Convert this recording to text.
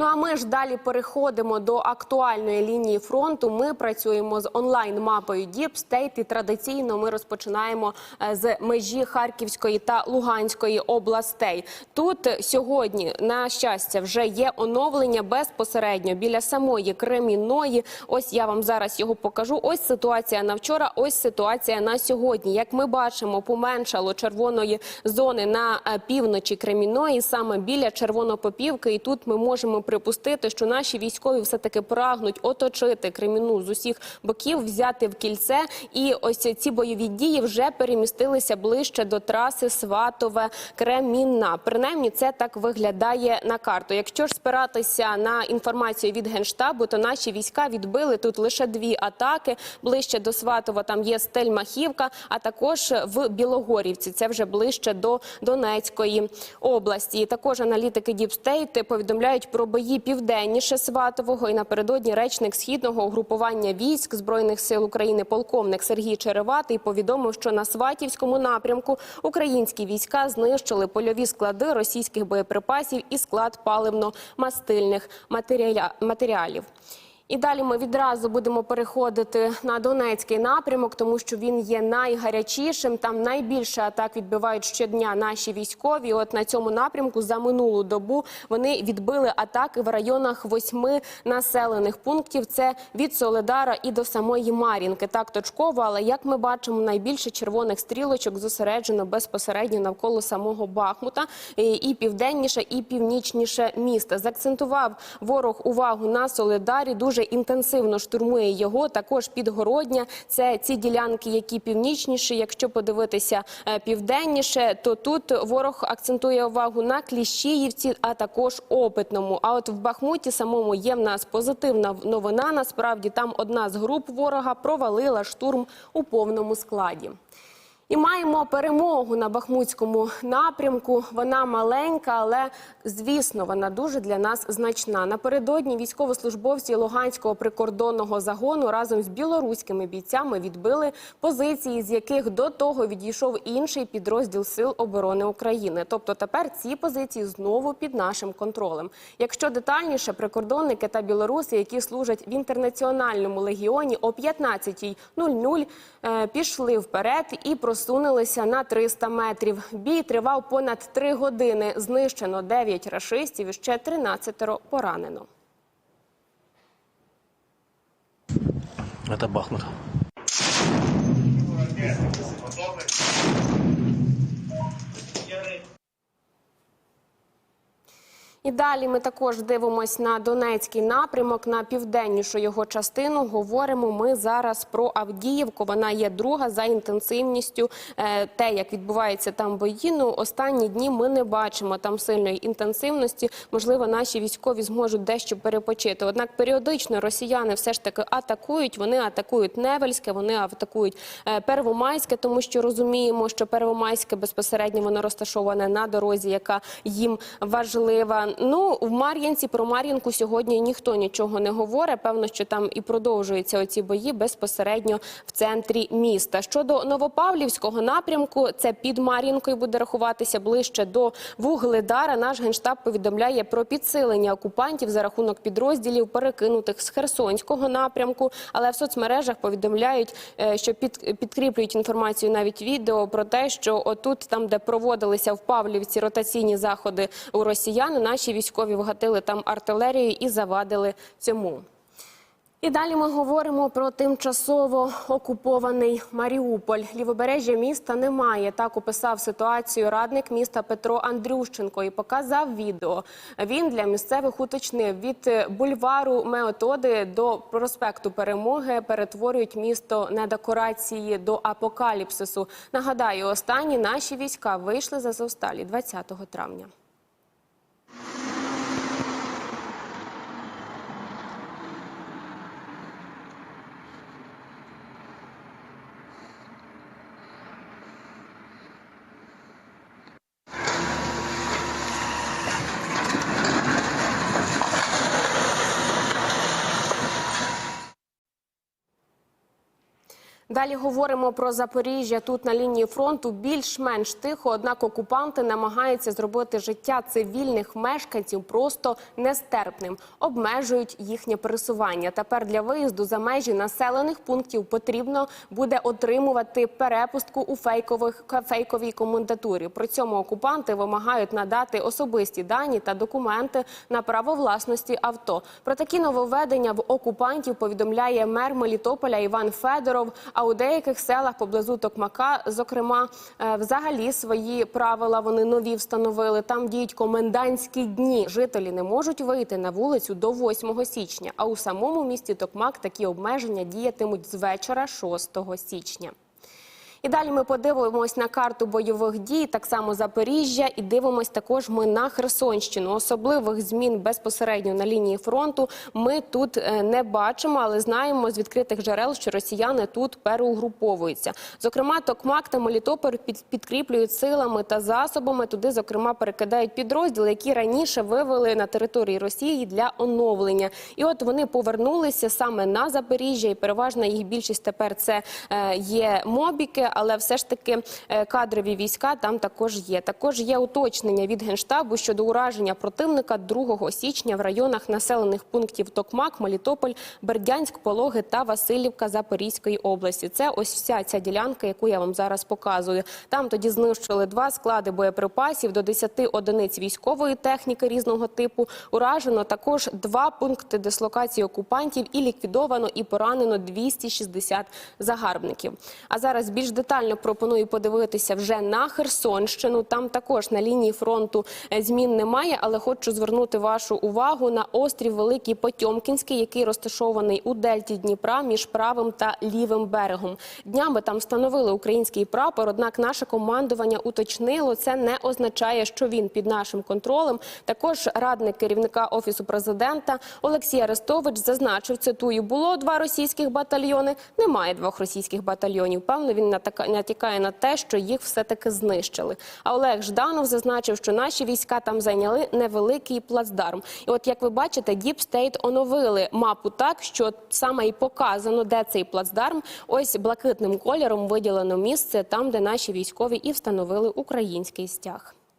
Ну а ми ж далі переходимо до актуальної лінії фронту. Ми працюємо з онлайн мапою Deep State і традиційно ми розпочинаємо е, з межі Харківської та Луганської областей. Тут сьогодні, на щастя, вже є оновлення безпосередньо біля самої Кремінної. Ось я вам зараз його покажу. Ось ситуація на вчора. Ось ситуація на сьогодні. Як ми бачимо, поменшало червоної зони на е, півночі Кремінної, саме біля Червонопопівки. І тут ми можемо припустити, що наші військові все таки прагнуть оточити Креміну з усіх боків, взяти в кільце. І ось ці бойові дії вже перемістилися ближче до траси Сватове Кремінна. Принаймні, це так виглядає на карту. Якщо ж спиратися на інформацію від генштабу, то наші війська відбили тут лише дві атаки. Ближче до Сватова там є Стельмахівка, а також в Білогорівці. Це вже ближче до Донецької області. І також аналітики State повідомляють про бої південніше Сватового. І напередодні речник східного угрупування військ збройних сил України полковник Сергій Череватий повідомив, що на Сватівському напрямку українські війська знищили польові склади російських боєприпасів і склад паливно-мастильних матеріалів. І далі ми відразу будемо переходити на Донецький напрямок, тому що він є найгарячішим. Там найбільше атак відбивають щодня наші військові. От на цьому напрямку за минулу добу вони відбили атаки в районах восьми населених пунктів. Це від Соледара і до самої Мар'їнки. Так точково, але як ми бачимо, найбільше червоних стрілочок зосереджено безпосередньо навколо самого Бахмута і південніше, і північніше міста. Закцентував ворог увагу на Соледарі. Дуже інтенсивно штурмує його. Також підгородня. Це ці ділянки, які північніші. Якщо подивитися е, південніше, то тут ворог акцентує увагу на Кліщіївці, а також опитному. А от в Бахмуті самому є в нас позитивна новина. Насправді там одна з груп ворога провалила штурм у повному складі. І маємо перемогу на Бахмутському напрямку. Вона маленька, але звісно, вона дуже для нас значна. Напередодні військовослужбовці Луганського прикордонного загону разом з білоруськими бійцями відбили позиції, з яких до того відійшов інший підрозділ Сил оборони України. Тобто тепер ці позиції знову під нашим контролем. Якщо детальніше, прикордонники та білоруси, які служать в інтернаціональному легіоні, о 15.00 е, пішли вперед і просунулися на 300 метрів. Бій тривав понад три години. Знищено 9 рашистів і ще 13 поранено. Це Бахмут. І далі ми також дивимось на Донецький напрямок, на південнішу його частину. Говоримо ми зараз про Авдіївку. Вона є друга за інтенсивністю. Е, Те, як відбувається там бої, ну останні дні ми не бачимо там сильної інтенсивності. Можливо, наші військові зможуть дещо перепочити. Однак періодично росіяни все ж таки атакують. Вони атакують Невельське, вони атакують е, Первомайське, тому що розуміємо, що Первомайське безпосередньо воно розташоване на дорозі, яка їм важлива. Ну в Мар'їнці про Мар'їнку сьогодні ніхто нічого не говорить. Певно, що там і продовжуються оці бої безпосередньо в центрі міста. Щодо Новопавлівського напрямку, це під Мар'їнкою буде рахуватися ближче до Вугледара. Наш генштаб повідомляє про підсилення окупантів за рахунок підрозділів, перекинутих з Херсонського напрямку. Але в соцмережах повідомляють, е, що під, підкріплюють інформацію навіть відео про те, що отут, там, де проводилися в Павлівці ротаційні заходи у росіян, наші військові вгатили там артилерію і завадили цьому. І далі ми говоримо про тимчасово окупований Маріуполь. Лівобережжя міста немає. Так описав ситуацію радник міста Петро Андрющенко і показав відео. Він для місцевих уточнив від бульвару Меотоди до проспекту Перемоги перетворюють місто на декорації до апокаліпсису. Нагадаю, останні наші війська вийшли з Азовсталі 20 травня. Далі говоримо про Запоріжжя. Тут на лінії фронту більш-менш тихо, однак окупанти намагаються зробити життя цивільних мешканців просто нестерпним, обмежують їхнє пересування. Тепер для виїзду за межі населених пунктів потрібно буде отримувати перепустку у фейкових фейковій комендатурі. При цьому окупанти вимагають надати особисті дані та документи на право власності авто. Про такі нововведення в окупантів повідомляє мер Мелітополя Іван Федоров. А у деяких селах поблизу Токмака, зокрема, е, взагалі свої правила вони нові встановили. Там діють комендантські дні. Жителі не можуть вийти на вулицю до 8 січня. А у самому місті Токмак такі обмеження діятимуть з вечора 6 січня. І далі ми подивимось на карту бойових дій, так само Запоріжжя, і дивимось також ми на Херсонщину. Особливих змін безпосередньо на лінії фронту ми тут е, не бачимо, але знаємо з відкритих джерел, що росіяни тут переугруповуються. Зокрема, Токмак та Мелітополь під- підкріплюють силами та засобами. Туди, зокрема, перекидають підрозділи, які раніше вивели на території Росії для оновлення. І от вони повернулися саме на Запоріжжя, і переважна їх більшість тепер це е, є мобіки, але все ж таки е, кадрові війська там також є. Також є уточнення від генштабу щодо ураження противника 2 січня в районах населених пунктів Токмак, Мелітополь, Бердянськ, Пологи та Васильівка Запорізької області. Це ось вся ця ділянка, яку я вам зараз показую. Там тоді знищили два склади боєприпасів до 10 одиниць військової техніки різного типу. Уражено також два пункти дислокації окупантів і ліквідовано і поранено 260 загарбників. А зараз більш детально пропоную подивитися вже на Херсонщину. Там також на лінії фронту е, змін немає, але хочу звернути вашу увагу на острів Великий Потьомкінський, який розташований у дельті Дніпра між правим та лівим берегом. Днями там встановили український прапор. Однак наше командування уточнило, це не означає, що він під нашим контролем. Також радник керівника офісу президента Олексій Арестович зазначив, цитую, було два російських батальйони. Немає двох російських батальйонів. Певно, він натака- натякає на те, що їх все таки знищили. А Олег Жданов зазначив, що наші війська там зайняли невеликий плацдарм. І от як ви бачите, Deep State оновили мапу так, що саме і показано, де цей плацдарм. Ось блакитним кольором виділено місце там, де наші військові і встановили український стяг.